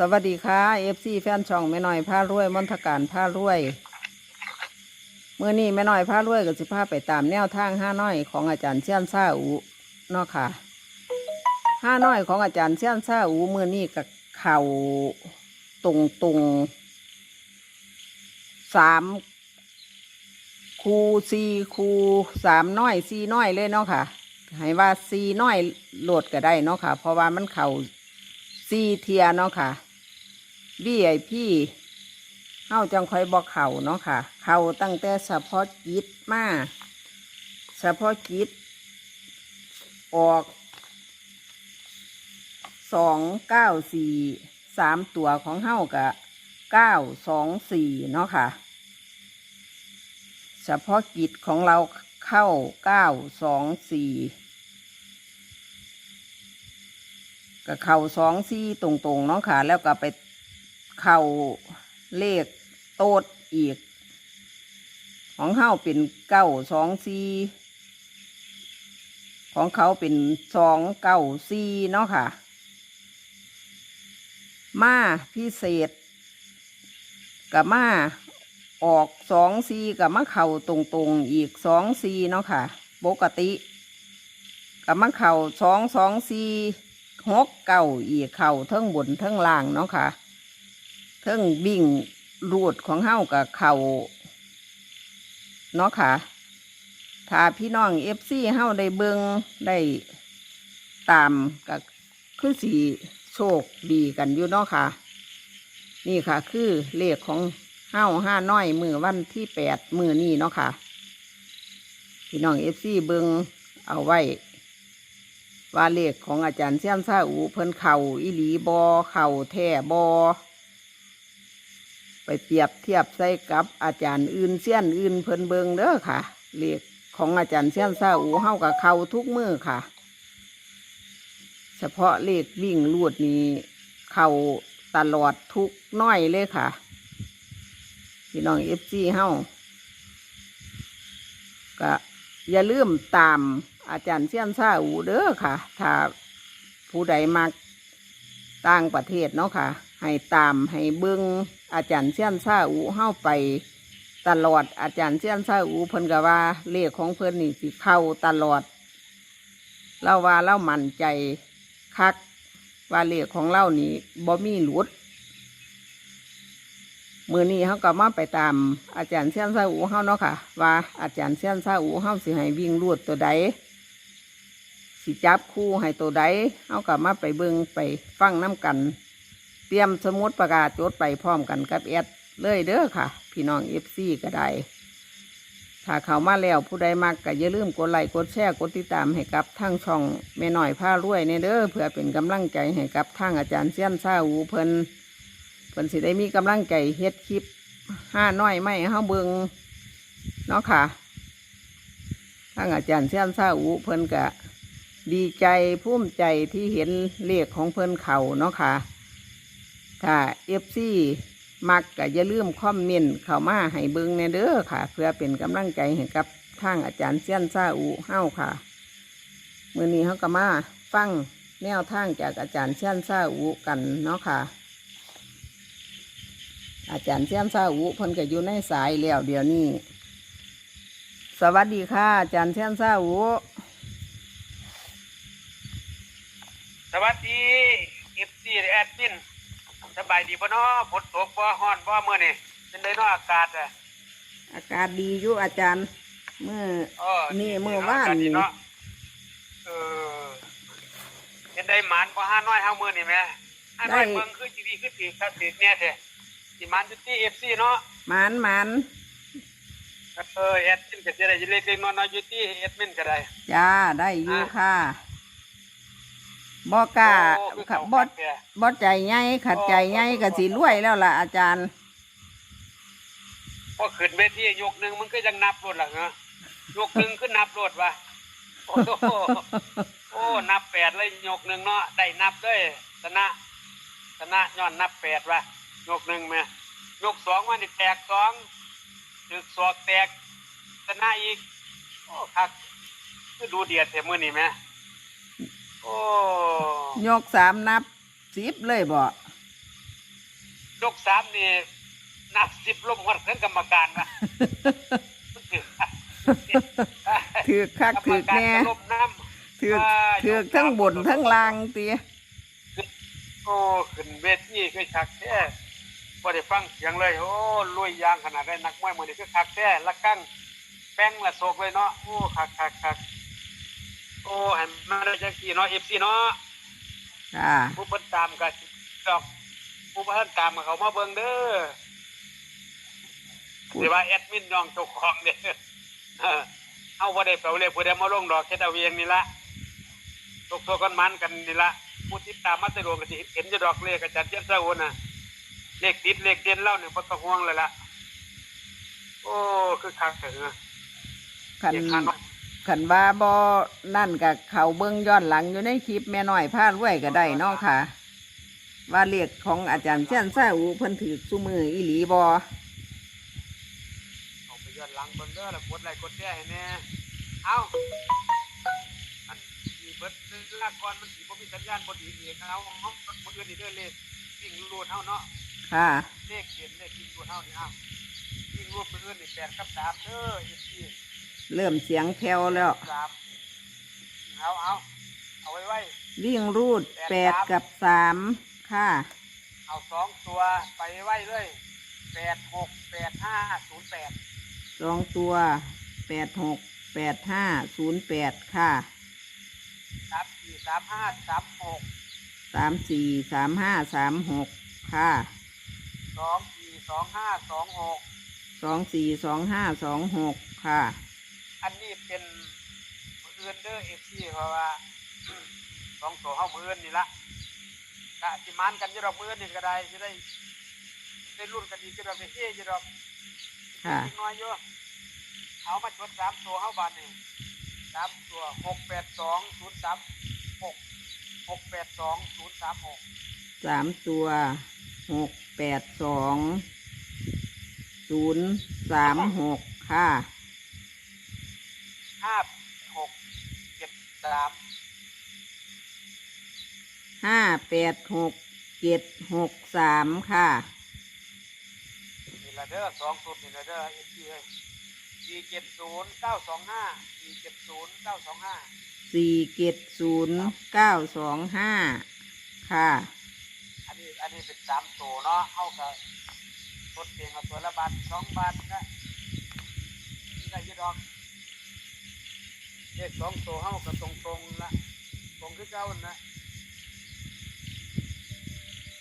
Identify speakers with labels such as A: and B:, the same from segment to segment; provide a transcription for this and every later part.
A: สวัสดีค่ะเอฟซีแฟนช่องแม่น้อยผ้ารวยมนทการผ้ารวยเมื่อนี้แม่น้อยผ้ารวยก็สิพาไปตามแนวทางห้าน้อยของอาจารย์เชียนซาอูเนาะค่ะห้าน้อยของอาจารย์เชียนซาอูเมื่อนี้กับเข่าตรงตรงสามคูสี่คูสามน้อยสี่น้อยเลยเนาะค่ะให้ว่าสี่น้อยโหลดก็ได้เนาะค่ะ เพราะว่ามันเข่าซีเทียเนาะค่ะ VIP เฮาจังค่อยบอกเข่าเนาะค่ะ เข่าตั้งแต่เฉพาะกิจมาเฉพาะกิจออกสองเก้าสี่สามตัวของเฮากะเก้าสองสี่เนาะค่ะ เฉพาะกิจของเราเข้าเก้าสองสี่ก็เข่าสองซี่ตรงๆเนาะค่ะ แล้วก็ไป เข่าเลขโตดอีก ของเฮาเป็นเก้าสองซี่ของเขาเป็นสองเก้าซี่เนาะค่ะ มาพิเศษกับมาออกสองซีกับมาเข่าตรงๆอีกสองซีเนาะค่ะ ปกติกับมาเข่าสองสองซีหกเก่าอีกเข่าเทิงบนเทิงล่างเนาะค่ะ เทิงบิ่งรูดของเฮากับเข่าเนาะค่ะ ถ้าพี่น้องเอฟซีเฮาได้เบิงได้ตามกับคือสีโชคดีกันอยู่เนาะค่ะ นี่ค่ะ คือเลขของเฮาห้าน้อยมือวันที่แปดมือนี่เนาะค่ะ พี่น้องเอฟซีเบิงเอาไว้ ว่าเลขของอาจารย์เสี่ยมซาอูเพิ่นเข่าอีหลีบอเข่าแท่บอ ไปเปรียบเทียบใส่กับอาจารย์อื่นเสี้ยนอื่นเพิ่นเบิงเด้อค่ะเลขของอาจารย์เสี่ยมซาอูเฮากับเขาทุกมือค่ะ เฉพาะเลขวิ่งลูดนี้เข่าตลอดทุกน้อยเลยค่ะ พี่น้องเอฟซีเฮาก็อย่าลืมตามอาจารย์เซียนซาอูเด้อค่ะ ถ้าผู้ใดมักต่างประเทศเนาะค่ะ ให้ตามให้เบิ้งอาจารย์เซียนซาอูเฮาไป ตลอดอาจารย์เซียนซาอูเพิ่นก็ว่าเลขของเพิ่นนี่สิเข้าตลอดเราว่าเรามั่นใจคักว่าเลขของเรานี่บ่มีหลุดมือนี้เขาก็มาไปตามอาจารย์เซียนซาอูเฮาเนาะค่ะ ว่าอาจารย์เซียนซาอูเฮาสิให้วิ่งรูดตัวใดสิจับคู่ให้ตัวใดเขาก็มาไปเบิ่งไปฟังน้กัน เตรียมสมุดประกาศจดไปพร้อมกันกับแอดเลยเด้อค่ะ พี่น้องเอฟซีก็ได้ถ้าเขามาแล้วผู้ใดมักก็อย่าลืมกดไลค์กดแชร์กดติดตามให้กับทางช่องแม่หน่อยผ้ารวยในเด้อเพื่อเป็นกำลังใจให้กับทางอาจารย์เซียนซาอูเพิ่นเพิ่นสิได้มีกำลังใจเฮ็ดคลิปห้าน้อยไม่เฮาเบิงเนาะค่ะทางอาจารย์เสียนซาอูเพิ่นก็ดีใจภูมิใจที่เห็นเลขของเพิ่นเขาเนาะค่ะ ถ้าเอฟซีมักก็อย่าลืมคอมเมนต์เข้ามาให้เบิงในเด้อค่ะ เพื่อเป็นกำลังใจให้กับทางอาจารย์เสียนซาอูเฮ้าค่ะมื้อนี้เฮาก็มาฟังแนวทางจากอาจารย์เสียนซาอูกันเนาะค่ะ อาจารย์เสียมซาอุเพิ่นก็อยู่ในสายแล้วเดี๋ยวนี้ สวัสดีค่ะ อาจารย์เสียมซาอุ
B: สวัสดีเอฟซีแอดมิน สบายดีป่ะเนาะฝนตกบ่ฮ้อนบ่เมื่อนี่เป็นไดเนาะอากาศอะ
A: อากาศดีอยู่อาจารย์เมื่อ
B: เออ
A: นี่มื้อวาน
B: กศดี
A: นี่
B: เนาะเออเป็นได้หมานบ่ห้าน้อยเฮามื้อนี่แหม่ห้าน้อยเมืองคือจีวีคือตีครับตีเนี่ยแท้สิหมานอยู่ที่ FC เนาะ
A: หมันหมัน
B: เออแอดมินก็จะได้เล็กๆน้อยๆอยู่ที่แอดมินก็ได้
A: จ้าได้อยู่ค่ะ บ่กล้า
B: โอ้คือ
A: ค่ะ
B: เขา
A: บ่
B: คักแท้
A: บ่ใจใหญ่ขัดใจใหญ่ก็สิรวยแล้วล่ะอาจารย์
B: พอขึ้นเวทียกหนึงมันก็ยังนับรถล่ะเนาะยกหนึงคือนับรถว่ะโอ้โหโอ้นับแปดเลยยกหนึ่งเนาะได้นับด้วยชนะชนะย้อนนับแปดว่ะยกหนึ่งแม่ยกสองวันนี่แตกสองถึกสอกแตกชนะอีกโอ้คักคือดูเดียดแต่มื้อนี้แม่ โอ้
A: ยกสามนับสิบเลยบ่
B: ยกสามนี่นับสิบลมวัดทั้งกรรมการนะ
A: ถือกคัก
B: กรร
A: ถื
B: ม
A: อก
B: การ
A: แน่
B: ก็ลบน้ำ
A: ถือก
B: อ่า
A: ถือกทั้งบนทั้งล่างตี
B: โอ้ขึ้นเวทีคือคักแท้บ่ได้ฟังเสียงเลย โอ้ลุยยางขนาดได้นักมวยมื้อนี้คือคักแท้ละกั้งแป้งละโศกเลยเนาะโอ้คักคักคัก โอ้ให้มาได้จังซี่เนาะ FC เนาะ
A: ค่ะ
B: ผู้เพิ่นตามก็ดอกผู้เพิ่นตามก็เขามาเบิ่งเด้อ
A: พูด
B: หรือว่าแอดมินย่องเจ้าของเด้อเออเอาบ่ได้ไปเอาเลยผู้ใดมาลงดอกแค่เอาเองนี่ละตกตัวกันมันกันนี่ละผู้ติดตามมาแตลอดก็สิเห็นจะดอกเลขอาจารย์เจ้าเจ้าโอนน่ะเลขติดเลขเด่นเล่าเนี่ยบ่ต้องห่วงเลยละโอ้คือคักเถอะ
A: ขัน
B: เลขคัน
A: ขันว่าบอนั่นกับเขาเบิ้งย้อนหลังอยู่ในคลิปแม่น้อยผ้ารวยก็ได้เนาะค่ะ ว่าเรียกของอาจารย์เช่นซาอูเพิ่นถือสุมืออีหลีบอ
B: เอาไปย้อนหลังเบิ่งเด้อแล้วกดไลค์กดแชร์ให้แน่เอาอันสิเบิดลากก่อนมันสิบ่มีสัญญาณบ่ดีอีกเอาเฮาบ่อื่นนี่เด้อเลขวิ่งรูดเฮาเนาะ
A: ค่ะ
B: เลขเขียนเลขวิ่งรูดเฮานี่เอาวิ่งรูดไปอื่นนี่8กับ3เด้ออีกที
A: เริ่มเสียงแผ่วแล้ว
B: สามเอาเอาเอาไว้ไว้
A: วิ่งรูดแปดกับสามค่ะ
B: เอาสองตัวไปไว้เลย8 6 8 5 0 8
A: สองตัวแปดหกแปดห้าศูนย์แปดค่ะ
B: สามสี่สามห้าสามหก
A: สามสี่สามห้าสามหกค่ะ
B: สองสี่สองห้าสองหก
A: สองสี่สองห้าสองหกค่ะ
B: อันนี้เป็นมืออื่นเด้อเอฟซีเพราะว่าสองตัวเข้ามืออื่นนี่ละกะสิมันกันอยี่ดอกมืออื่นนี่ก็ได้จะได้ได้รุ่นกันดีจะได้ไปเฮ้ยจะดอก
A: ค่ะ
B: อีกน้อยอยู่เอามาชดสามตัวเข้าบานนี่สามตัวหกแปดสองศูนย์สามหกหกแปดสองศูนย์สามหก
A: สามตัวหกแปดสองศูนย์สามหกค่ะ
B: ห้าหกเจ็ดสาม
A: ห้าแปดหกเจ็ดหกสามค่ะ
B: นี่ละเด้อสองศูนย์นี่ละเด้อเอฟซีเอ้ยสี่เจ็ดศูนย์เก้าสองห้าสี่เจ็ดศูนย์เก้าสองห้า
A: สี่เจ็ดศูนย์เก้าสองห้าค่ะ
B: อันนี้อันนี้เป็นสามตัวเนาะเอากับรถเองเอาตัวละบาทสองบาทนะนี่ได้อยี่ดอก เลขสองตัวเอากับตรงตรงๆละตรงคือเก้านะ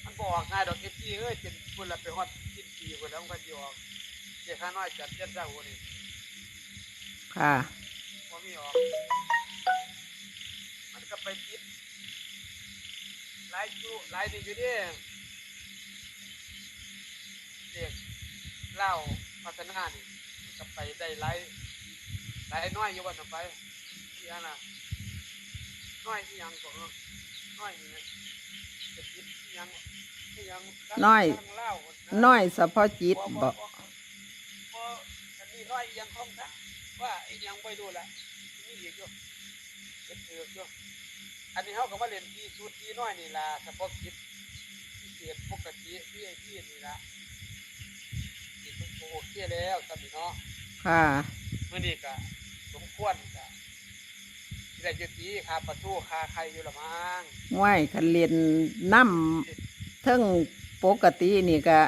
B: มันบออกง่ายดอกเอฟซีเอ้ยเป็นคนละไปฮอดกินปีคนแล้วมันก็จะออกเจ้าข้าน้อยจัดเจ้าเจ้าหัวนี่
A: ค่ะ
B: พอมีออก มันก็ไปติดหลายจุหลายดีอยู่เดิเด็กเล่าพัฒนานี่มันก็ไปได้หลายหลายน้อยอยู่วันต่อไป ที่อันน่ะน้อยที่ยังก็เออน้อยนี่นะจะติดที่ยังที่ยัง
A: น้อย
B: เล่าะ
A: น้อยเฉพาะจิต
B: บ่
A: บ่
B: บ่บ่อันนี้น้อยยังคงนะว่าไอ้ยังไม่ดูละมีอีกอยู่เป็นเถือกอยู่อันนี้เขาก็ว่าเรียนที่สุดที่น้อยนี่ล่ะเฉพาะกิจพิเศษปกติที่ไอ้ที่นี่ล่ะนี่ก็โอเคแล้วสำนีเนาะ
A: ค่ะ
B: มื่อนี้ก็สมควรก็ที่ ได้ยุติคาประตูคาใครอยู่ละมั้ง
A: ไหวคันเรียนน้ำเทิงปกตินี่ก็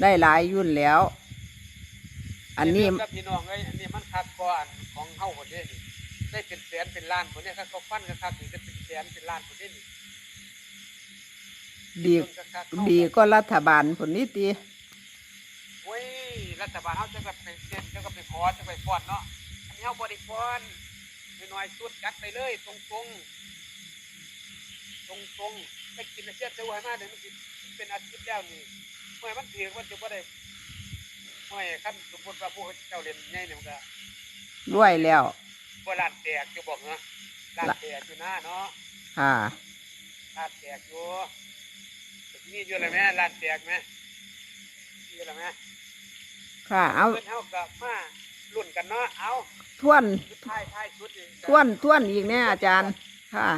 A: ได้หลายอยุ่นแล้ว อันนี้
B: เดี๋ยวกับพี่น้องเอ้ยอันนี้มันคักก่อนของเฮาคนนี้นี่ได้เป็นแสนเป็นล้านคนนี้ครับเขาฟันกันคักนี่จะเป็นแสนเป็นล้านคนนี้นี่
A: ดี
B: เบิ่งคักๆเข้า
A: ดีก็รัฐบาลผลนี้ตี
B: โอ้ยรัฐบาลเฮาจะก็ไปเซ็นจะก็ไปขอจะไปฟ้อนเนาะอันนี้เฮาบ่ได้ฟ้อน น้อยๆสุดจัดไปเลยตรงๆตรงๆไปกินเสียจะไว้มาเดี๋ยวมันสิเป็นอาทิตย์แล้วนี่เมื่อมันถือมันจะบ่ได้เมื่อคันสมมุติว่าผู้เจ้าเล่นใหญ่เนี่ยมันก็
A: รวยแล้ว
B: บ่ลานแตกจะบอกเนาะลานแตกอยู่หน้าเนาะ
A: ค่ะ
B: ลานแตกอยู่แต่ที่นี่อยู่แล้วแม่ลานแตกไหมอยู่แล้วแม่
A: ค่ะ เอา
B: เพิ่นเฮากับมารุ่นกันเนาะเอา
A: ทวน
B: สุดท้ายท้ายสุดนี่
A: ทวนทวนอีกเนี่ยอาจารย์ ค่ะ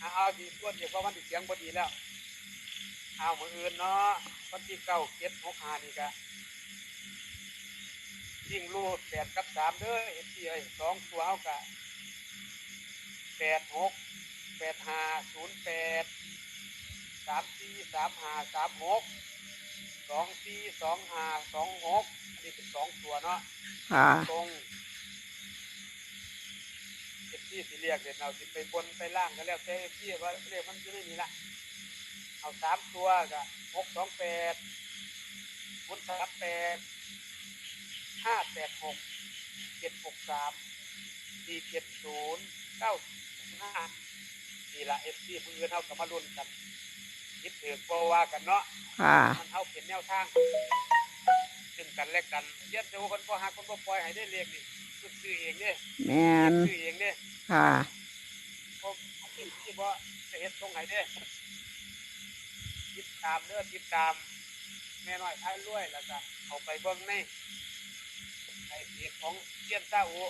B: เอาเอาดีทวนเดี๋ยวเพราะวันที่เสียงบ่ดีแล้วเอามืออื่นเนาะวันที่เก้าเจ็ดหกห้านี่ก็ยิ่งรูดแปดกับสามเด้อเอฟซีเอ้ยสองตัวเอากะแปดหกแปดห้าศูนย์แปดสามสี่สามห้าสามหกสองสี่สองห้าสองหกอันนี้เป็นสองตัวเนาะ
A: ค่ะ
B: ตรง เอฟซีสิเรียกเดี๋ยวเราสิไปบนไปล่างก็แล้วแต่เอฟซีว่าเรียกมันจะไม่มีละเอาสามตัวก็หกสองแปดพุทสามแปดห้าแปดหกเจ็ดหกสามสี่เจ็ดศูนย์เก้าห้านี่ละเอฟซีมือเท่ากับมาลุ้นกันคิดถือโบว่ากันเนาะ
A: ค่ะ
B: มันเอาเป็นแนวทางซึ่งกันและกันเย็นเดี๋ยวคนบ่หักคนบ่ปล่อยให้ได้เรียกนี่ซื้อเองเด้
A: แมน
B: ซื้อเองเด้
A: ค่ะ
B: ผมที่ที่บ่จะเฮ็ดตรงไหนเด้ติดตามเด้อติดตาม แม่น้อยท้ายรวยแล้วก็เอาไปเบิ่งในไอ้เพจของเจียนซาอู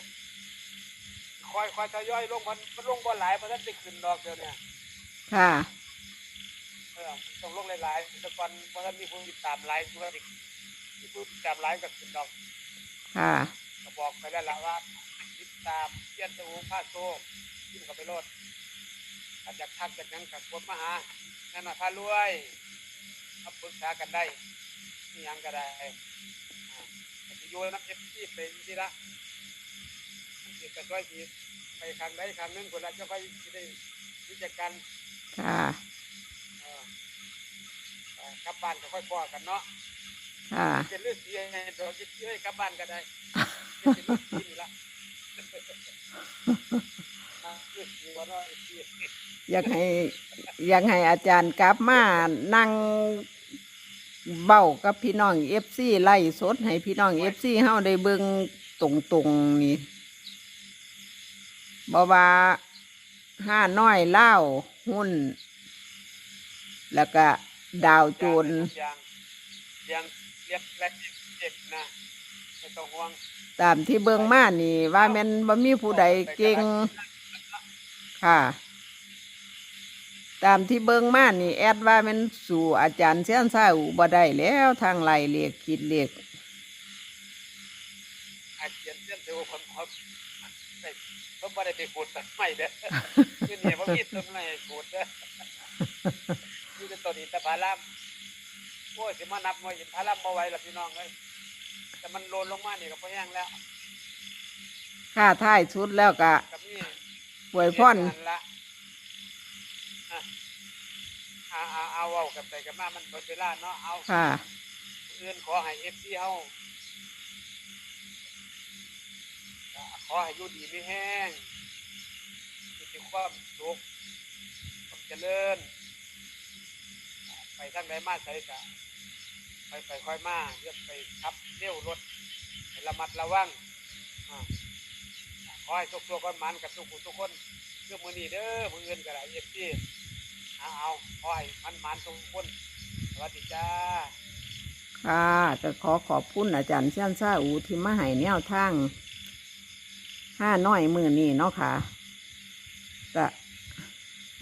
B: คอยคอยทยอยลงมันมันลงบ่หลายเพราะฉะนั้นติขึ้นดอกเดียวเนี่ย
A: ค่ะ
B: เออต้องลงหลายๆแต่ก่อนเพราะฉะนั้นมีผู้ติดตามหลายตัวอีกมีผู้ติดตามหลายก็ขึ้นดอก
A: ค่ะ
B: ก็บอกไปแล้วล่ะว่า ติดตามเยี่ยนตูผ้าโซ่ขึ้นกับไปโลดถ้าอยากทักจากนั้นกับคนมาหาแน่นอนพารวยมาปรึกษากันได้มีหยังก็ได้อ่าก็สิโยนน้ำเอฟซีไปที่ละเด็กก็ช่วยทีไปครั้งใดครั้งหนึงคนละจะค่อยสิได้รู้จักกัน
A: ค่ะ
B: เออเอ่อกลับบ้านก็ค่อยพอกันเนาะ
A: ค่ะ
B: เป็นเรื่องเสียให้ดอกจิตเอ้ยกลับบ้านก็ได้เป็นเรื่องที่นี่ละอะเรื่องสีว่าเนาะไอยา
A: กให้อยากให้อาจารย์กลับมานั่งเบ้ากับพี่น้องเอฟซีไล่สดให้พี่น้องเอฟซีเฮาได้เบิ่งตรงๆนี่บ่ว่าห้าน้อยเล่าหุ้น แล้วก็ดาวโจร
B: ย่างย่างเรียกแรกเจ็บนะ ต้องห่วง
A: ตามที่เบิ่งมานี่ว่าแม่นบ่มีผู้ใดเก่งค่ะ ตามที่เบิ่งมานี่แอดว่าแมันสู่อาจารย์เสียนซาอูบ่ได้แล้วทางไล่เลขคิดเลข
B: อาเจียนเส้นเดียวคนเขาได้เขาไม่ได้ไปขูดต้นไม้เด้อคือเนี่ยว่ามีต้นไม้ให้ขูดเด้อนี่เป็นต้นอินทผลัมโอ้ยสิมานับมวยอินทผลัมมาไหว้ละพี่น้องเอ้ย แต่มันโลนลงมานี่ก็พอแห้งแล้ว
A: ค่าท้ายชุดแล้วก็
B: กับนี่
A: ป่วยพร
B: เฮ็ดงานละอะเอาเอาเอาเอากันไปกันมามันเบิดเวลาเนาะเอา
A: ค่ะ
B: เอื่นขอให้เอฟซีเฮาอ่าขอให้อยู่ดีไม่แห้งมีความสุขความเจริญอ่าไปทางใดมาใส่กะ ไปไปค่อยมาเรียกไปขับเร็วรถระมัดระวังอ่าขอให้ทุกตัวคนมันกับทุกผู้ทุกคนคือมือนีเด้อมือเงินกับเอฟซีเอาเอาขอให้มันมันทุกคนสวัสดีจ้า
A: ค่ะก็ขอขอบคุณอาจารย์เสียนซาอูที่มาให้แนวทางห้าน้อยมือนี่เนาะค่ะก็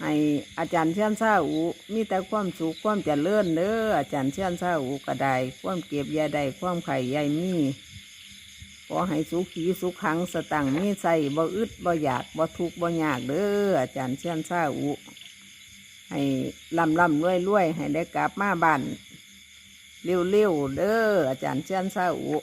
A: ให้อาจารย์เสียนซาอูมีแต่ความสุขความเจริญเด้ออาจารย์เสียนซาอูก็ได้ความเก็บยาได้ความไข่ยายมีขอให้สุขีสุขขังสตังมีใส่บ่อึดบ่อยากบ่ทุกบ่ยากเด้ออาจารย์เสียนซาอูให้ลำลำรวยรวยให้ได้กลับมาบ้านเร็วๆเด้ออาจารย์เชียนซาอุ